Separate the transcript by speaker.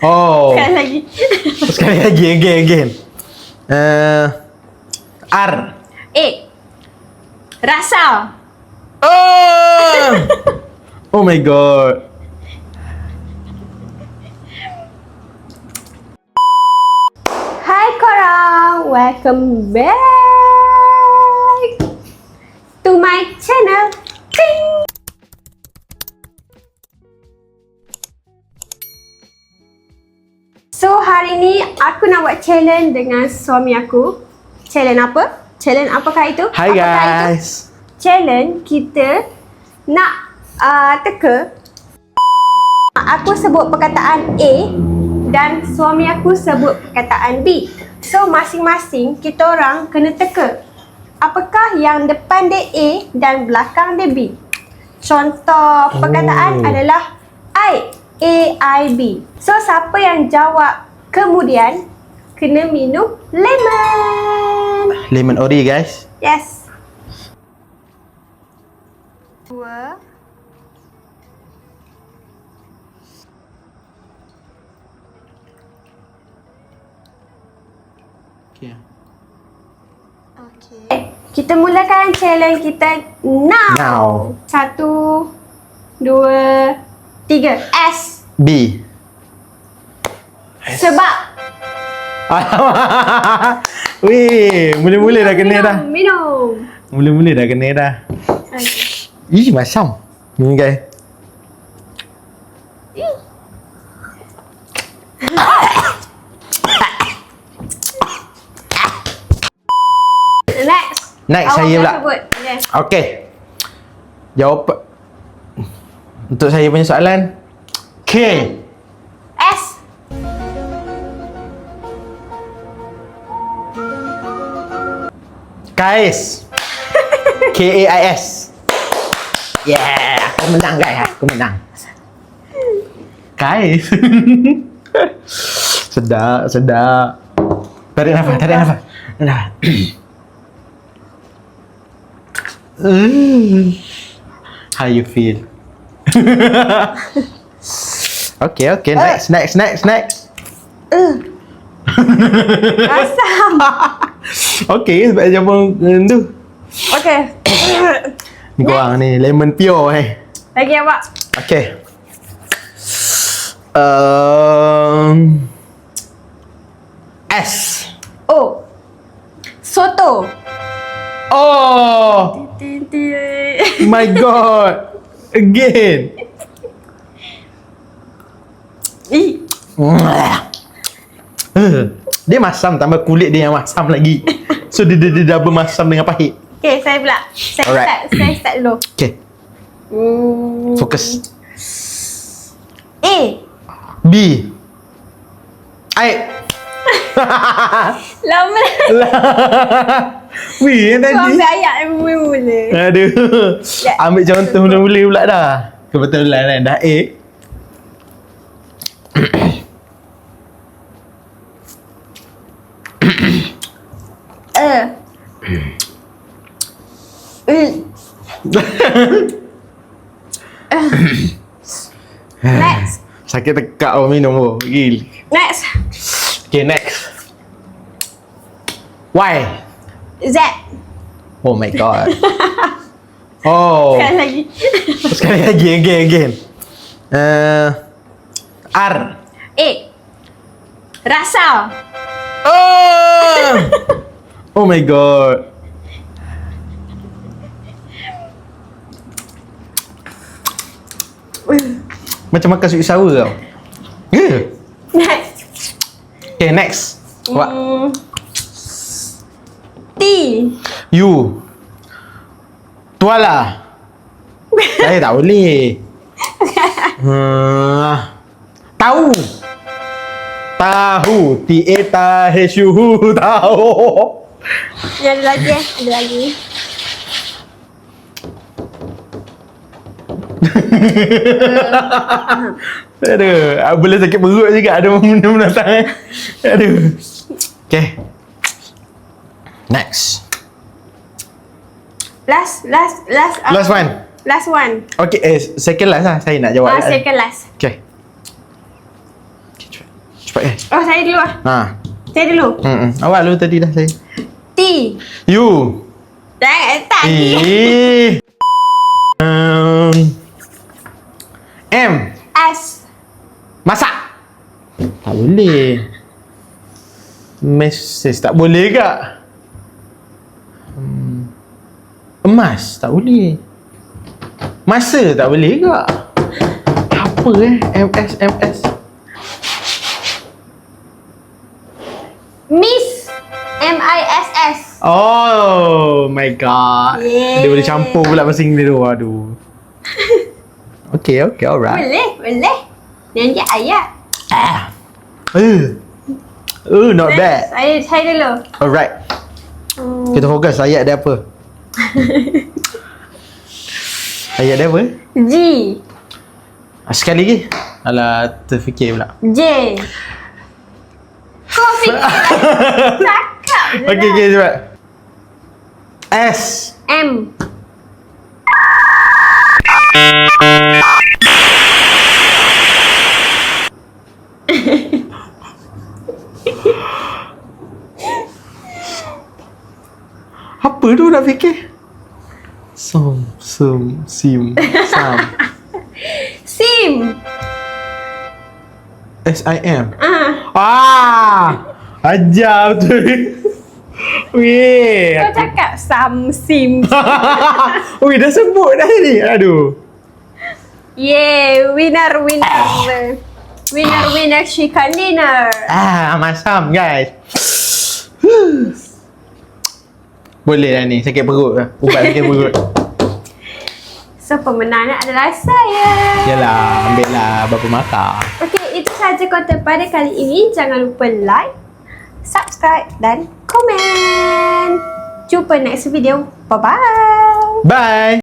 Speaker 1: Oh.
Speaker 2: Sekali lagi.
Speaker 1: Sekali lagi, again, again. Uh, R.
Speaker 2: A. Rasa.
Speaker 1: Oh! oh my god.
Speaker 2: Hai korang, welcome back to my channel. Ting. Hari ni aku nak buat challenge dengan suami aku. Challenge apa? Challenge apakah itu?
Speaker 1: Hi
Speaker 2: Apakah itu?
Speaker 1: guys.
Speaker 2: Challenge kita nak uh, teka aku sebut perkataan A dan suami aku sebut perkataan B. So masing-masing kita orang kena teka apakah yang depan dia A dan belakang dia B. Contoh perkataan
Speaker 1: Oh.
Speaker 2: adalah I A I B. So siapa yang jawab kemudian kena minum lemon.
Speaker 1: Lemon ori guys.
Speaker 2: Yes. Dua.
Speaker 1: Okay.
Speaker 2: Okay. Kita mulakan challenge kita now.
Speaker 1: Now.
Speaker 2: Satu, dua, tiga. S.
Speaker 1: B.
Speaker 2: Sebab.
Speaker 1: Weh, mula-mula dah kena
Speaker 2: minum,
Speaker 1: dah.
Speaker 2: Minum.
Speaker 1: Mula-mula dah kena dah.
Speaker 2: Okay.
Speaker 1: Ih, masam. Ni guys.
Speaker 2: Next.
Speaker 1: Next,
Speaker 2: Awak
Speaker 1: saya pula.
Speaker 2: Yes.
Speaker 1: Okay. Jawab untuk saya punya soalan. K. Kais. K-A-I-S. Yeah, aku menang guys. Aku menang. Kais. sedap, sedap. Tarik nafas, tarik nafas. Hmm. How you feel? okay, okay. Next, next, next, next.
Speaker 2: Asam.
Speaker 1: Okay, sebab dia pun uh, tu.
Speaker 2: Okay.
Speaker 1: Ni korang ni lemon pure eh.
Speaker 2: Lagi awak.
Speaker 1: Okay. Um, S.
Speaker 2: O. Soto.
Speaker 1: Oh my god. Again.
Speaker 2: Ih.
Speaker 1: Dia masam tambah kulit dia yang masam lagi. So dia, dia, dia double masam dengan pahit.
Speaker 2: Okay, saya pula. Saya
Speaker 1: Alright.
Speaker 2: start, saya start dulu.
Speaker 1: Okay,
Speaker 2: Hmm.
Speaker 1: fokus.
Speaker 2: A.
Speaker 1: B. I.
Speaker 2: Lama.
Speaker 1: Wih, yang
Speaker 2: Kau
Speaker 1: tadi.
Speaker 2: ambil ayat yang mula-mula.
Speaker 1: Aduh. Ambil contoh mula-mula pula dah. Kebetulan kan dah A.
Speaker 2: E. Mm. Next.
Speaker 1: Sakit tekak oh minum oh. Gil.
Speaker 2: Next.
Speaker 1: Okay, next. Y.
Speaker 2: Z.
Speaker 1: Oh my god. oh.
Speaker 2: Sekali lagi.
Speaker 1: Sekali lagi, again, again. Uh, R.
Speaker 2: A. Rasa.
Speaker 1: Oh! oh my god. Macam makan sweet sour tau. Yeah.
Speaker 2: Next.
Speaker 1: Okay, next. What?
Speaker 2: Hmm. T.
Speaker 1: You. Tuala. Saya tak boleh. Hmm. Tahu. Tahu. T-A tahu. Tahu.
Speaker 2: Ya, ada lagi eh. Ada lagi.
Speaker 1: Aduh. Aku boleh sakit perut juga ada benda menatang eh. Aduh. Okay. Next.
Speaker 2: Last, last, last. uh,
Speaker 1: Last one.
Speaker 2: Last one.
Speaker 1: Okay, eh, second last lah. Saya nak jawab.
Speaker 2: Ah, second last.
Speaker 1: Okay. Okay, cepat. Cepat eh.
Speaker 2: Oh, saya dulu lah.
Speaker 1: Ha.
Speaker 2: Saya dulu.
Speaker 1: Hmm. Awak dulu tadi dah saya.
Speaker 2: T.
Speaker 1: You.
Speaker 2: Jangan tadi.
Speaker 1: Eh. Um, M.
Speaker 2: S.
Speaker 1: Masak. Tak boleh. Mesej tak boleh ke? Hmm. Emas tak boleh. Masa tak boleh ke? Apa eh? MS MS.
Speaker 2: Miss. M-I-S-S.
Speaker 1: Oh my god.
Speaker 2: Yeah.
Speaker 1: Dia boleh campur pula bahasa Inggeris tu. Aduh. okay, okay, alright.
Speaker 2: Boleh, boleh. Nanti ayat.
Speaker 1: Ah. Uh. Uh, not bad.
Speaker 2: Saya, saya dulu.
Speaker 1: Alright.
Speaker 2: Hmm.
Speaker 1: Kita fokus ayat dia apa? ayat dia apa?
Speaker 2: G.
Speaker 1: Sekali lagi. Alah, terfikir pula.
Speaker 2: J. Kau fikir cakap je
Speaker 1: Okey,
Speaker 2: lah.
Speaker 1: okey, cepat. S.
Speaker 2: M.
Speaker 1: Apa tu nak fikir? Som, sum, sim, sam.
Speaker 2: Sim.
Speaker 1: S-I-M.
Speaker 2: Ah,
Speaker 1: Ah! Ajar betul. Weh.
Speaker 2: kau cakap Sam Sim.
Speaker 1: Weh, dah sebut dah ni. Aduh.
Speaker 2: Yeah, winner, winner. Winner, winner, chicken dinner.
Speaker 1: Ah, masam guys. Boleh lah ni, sakit perut lah. Ubat sakit perut.
Speaker 2: So, pemenangnya adalah saya.
Speaker 1: Yalah, ambil lah berapa makan.
Speaker 2: Okey, itu sahaja konten pada kali ini. Jangan lupa like, subscribe dan komen. Jumpa next video. Bye-bye.
Speaker 1: Bye.